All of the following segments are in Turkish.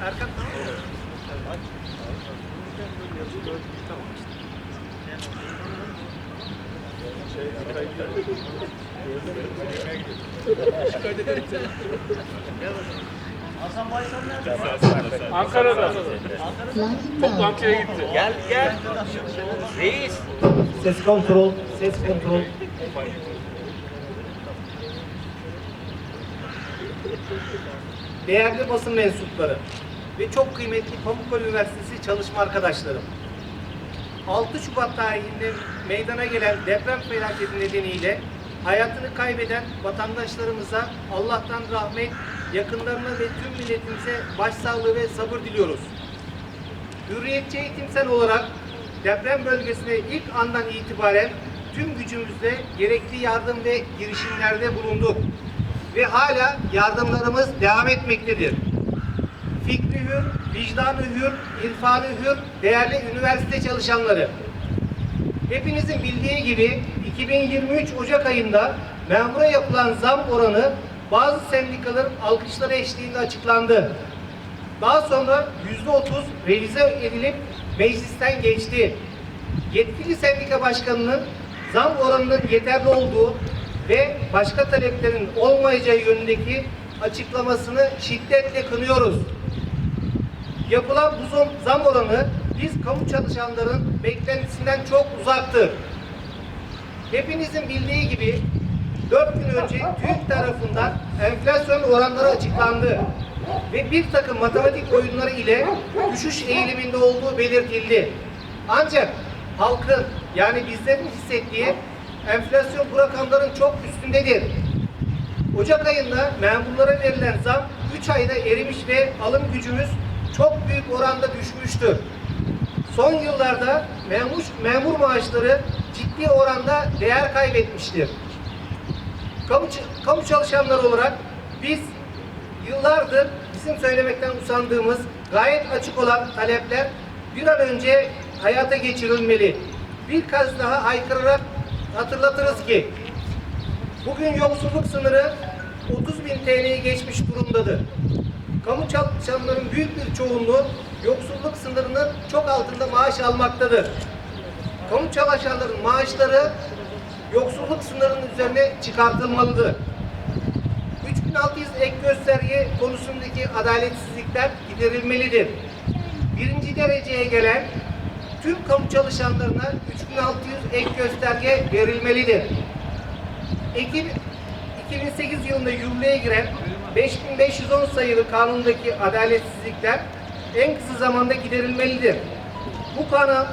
Erkan tamam mı? Hasan Baysal nerede? Ankara'da. Toplantıya gitti. Gel gel. Reis. Ses kontrol, ses kontrol. Değerli basın mensupları ve çok kıymetli Pamukkale Üniversitesi çalışma arkadaşlarım. 6 Şubat tarihinde meydana gelen deprem felaketi nedeniyle hayatını kaybeden vatandaşlarımıza Allah'tan rahmet, yakınlarına ve tüm milletimize başsağlığı ve sabır diliyoruz. Hürriyetçi eğitimsel olarak deprem bölgesine ilk andan itibaren tüm gücümüzle gerekli yardım ve girişimlerde bulunduk. Ve hala yardımlarımız devam etmektedir. Fikri hür, vicdanı hür, irfanı hür, değerli üniversite çalışanları. Hepinizin bildiği gibi 2023 Ocak ayında memura yapılan zam oranı bazı sendikaların alkışları eşliğinde açıklandı. Daha sonra yüzde otuz revize edilip meclisten geçti. Yetkili sendika başkanının zam oranının yeterli olduğu ve başka taleplerin olmayacağı yönündeki açıklamasını şiddetle kınıyoruz. Yapılan bu zam- oranı biz kamu çalışanların beklentisinden çok uzaktır. Hepinizin bildiği gibi 4 gün önce TÜİK tarafından enflasyon oranları açıklandı ve bir takım matematik oyunları ile düşüş eğiliminde olduğu belirtildi. Ancak halkın yani bizlerin hissettiği enflasyon bu rakamların çok üstündedir. Ocak ayında memurlara verilen zam 3 ayda erimiş ve alım gücümüz çok büyük oranda düşmüştür. Son yıllarda memur, memur maaşları ciddi oranda değer kaybetmiştir. Kamu, kamu çalışanları olarak biz yıllardır bizim söylemekten usandığımız gayet açık olan talepler bir an önce hayata geçirilmeli. Bir kez daha haykırarak hatırlatırız ki bugün yoksulluk sınırı 30 bin TL'yi geçmiş durumdadır. Kamu çalışanların büyük bir çoğunluğu yoksulluk sınırının çok altında maaş almaktadır. Kamu çalışanların maaşları yoksulluk sınırının üzerine çıkartılmalıdır. 3600 ek gösterge konusundaki adaletsizlikler giderilmelidir. Birinci dereceye gelen tüm kamu çalışanlarına 3600 ek gösterge verilmelidir. Ekim 2008 yılında yürürlüğe giren 5510 sayılı kanundaki adaletsizlikler en kısa zamanda giderilmelidir. Bu kanun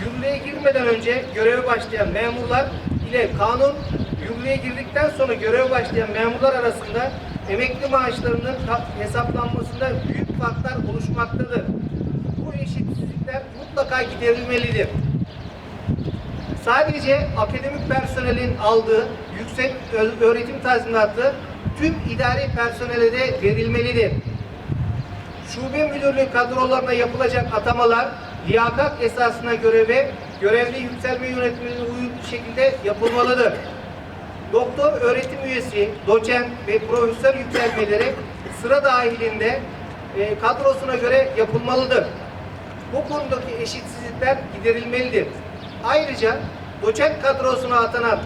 yürürlüğe girmeden önce göreve başlayan memurlar ile kanun yürürlüğe girdikten sonra göreve başlayan memurlar arasında emekli maaşlarının hesaplanmasında büyük farklar oluşmaktadır. Bu eşitsizlikler mutlaka giderilmelidir. Sadece akademik personelin aldığı yüksek öğretim tazminatı tüm idari personele de verilmelidir. Şube müdürlüğü kadrolarına yapılacak atamalar liyakat esasına göre ve görevli yükselme yönetmeliğine uygun şekilde yapılmalıdır. Doktor öğretim üyesi, doçent ve profesör yükselmeleri sıra dahilinde e, kadrosuna göre yapılmalıdır. Bu konudaki eşitsizlikler giderilmelidir. Ayrıca doçent kadrosuna atanan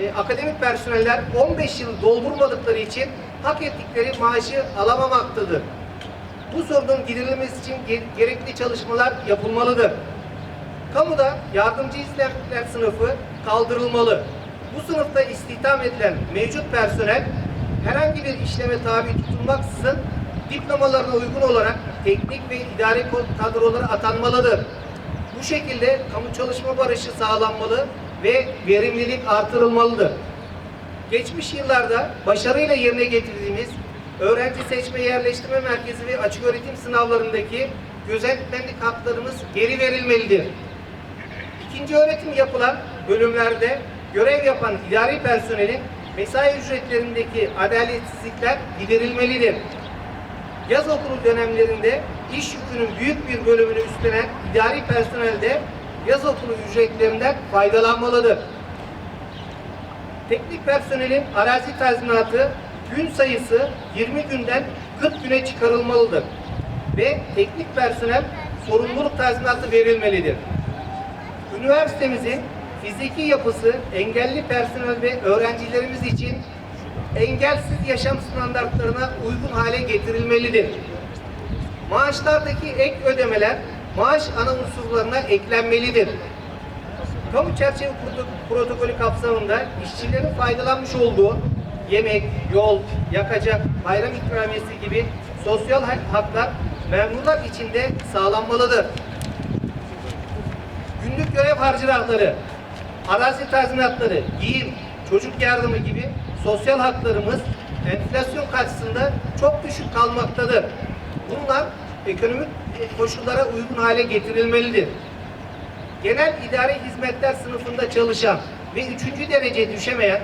e, akademik personeller 15 yıl doldurmadıkları için hak ettikleri maaşı alamamaktadır. Bu sorunun giderilmesi için ge- gerekli çalışmalar yapılmalıdır. Kamuda yardımcı hizmetler sınıfı kaldırılmalı. Bu sınıfta istihdam edilen mevcut personel herhangi bir işleme tabi tutulmaksızın diplomalarına uygun olarak teknik ve idari kadrolara atanmalıdır. Bu şekilde kamu çalışma barışı sağlanmalı ve verimlilik artırılmalıdır. Geçmiş yıllarda başarıyla yerine getirdiğimiz öğrenci seçme yerleştirme merkezi ve açık öğretim sınavlarındaki gözetmenlik haklarımız geri verilmelidir. İkinci öğretim yapılan bölümlerde görev yapan idari personelin mesai ücretlerindeki adaletsizlikler giderilmelidir. Yaz okulu dönemlerinde iş yükünün büyük bir bölümünü üstlenen idari personel de yaz okulu ücretlerinden faydalanmalıdır. Teknik personelin arazi tazminatı gün sayısı 20 günden 40 güne çıkarılmalıdır. ve teknik personel sorumluluk tazminatı verilmelidir. Üniversitemizin fiziki yapısı engelli personel ve öğrencilerimiz için engelsiz yaşam standartlarına uygun hale getirilmelidir. Maaşlardaki ek ödemeler maaş ana unsurlarına eklenmelidir. Kamu çerçeve proto- protokolü kapsamında işçilerin faydalanmış olduğu yemek, yol, yakacak, bayram ikramiyesi gibi sosyal hak- haklar memurlar için de sağlanmalıdır. Günlük görev harcırahları, arazi tazminatları, giyim, çocuk yardımı gibi sosyal haklarımız enflasyon karşısında çok düşük kalmaktadır. Bunlar ekonomik koşullara uygun hale getirilmelidir. Genel idare hizmetler sınıfında çalışan ve üçüncü derece düşemeyen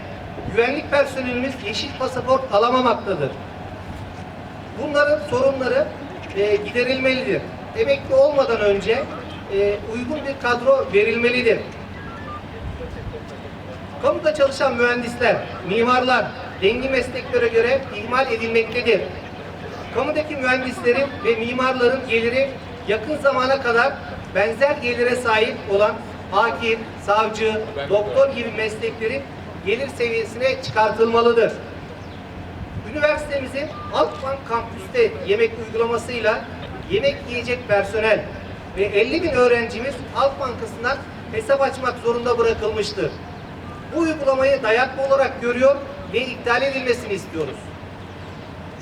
güvenlik personelimiz yeşil pasaport alamamaktadır. Bunların sorunları e, giderilmelidir. Emekli olmadan önce e, uygun bir kadro verilmelidir. Kamuda çalışan mühendisler, mimarlar dengi mesleklere göre ihmal edilmektedir. Kamudaki mühendislerin ve mimarların geliri yakın zamana kadar benzer gelire sahip olan hakim, savcı, doktor gibi mesleklerin gelir seviyesine çıkartılmalıdır. Üniversitemizin Halkbank kampüste yemek uygulamasıyla yemek yiyecek personel ve 50 bin öğrencimiz Halk Bankası'ndan hesap açmak zorunda bırakılmıştır. Bu uygulamayı dayatma olarak görüyor ve iptal edilmesini istiyoruz.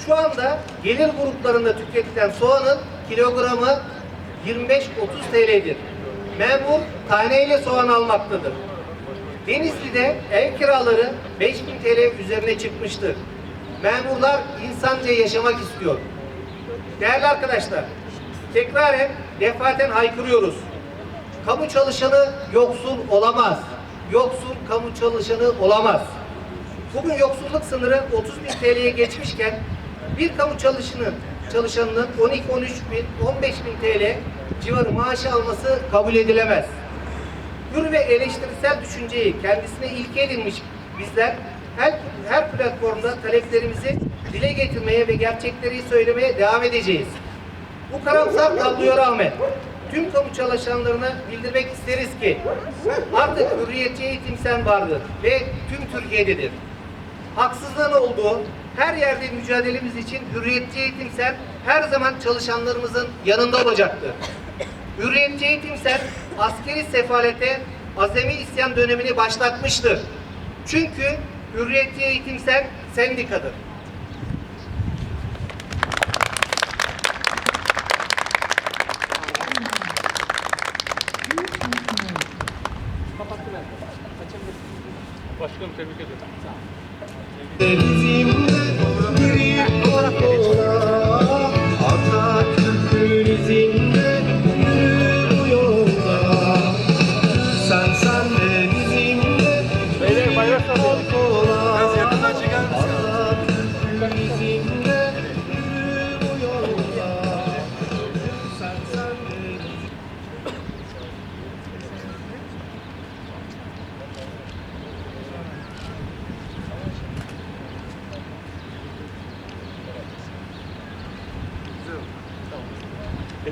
Şu anda gelir gruplarında tüketilen soğanın kilogramı 25-30 TL'dir. Memur taneyle soğan almaktadır. Denizli'de ev kiraları 5000 TL üzerine çıkmıştır. Memurlar insanca yaşamak istiyor. Değerli arkadaşlar, tekraren defaten haykırıyoruz. Kamu çalışanı yoksul olamaz. Yoksul kamu çalışanı olamaz. Bugün yoksulluk sınırı 30 bin TL'ye geçmişken bir kamu çalışanının çalışanının 12-13 bin, 15 bin TL civarı maaşı alması kabul edilemez. Hür ve eleştirisel düşünceyi kendisine ilke edinmiş bizler her, her platformda taleplerimizi dile getirmeye ve gerçekleri söylemeye devam edeceğiz. Bu karamsar tabloya rağmen tüm kamu çalışanlarına bildirmek isteriz ki artık hürriyetçi eğitim sen vardır ve tüm Türkiye'dedir. Haksızlığın olduğu her yerde mücadelemiz için hürriyetçi eğitim sen her zaman çalışanlarımızın yanında olacaktır. Hürriyetçi eğitim sen askeri sefalete azami isyan dönemini başlatmıştır. Çünkü hürriyetçi eğitim sen sendikadır. Başkanım tebrik ederim. Atatürk'ün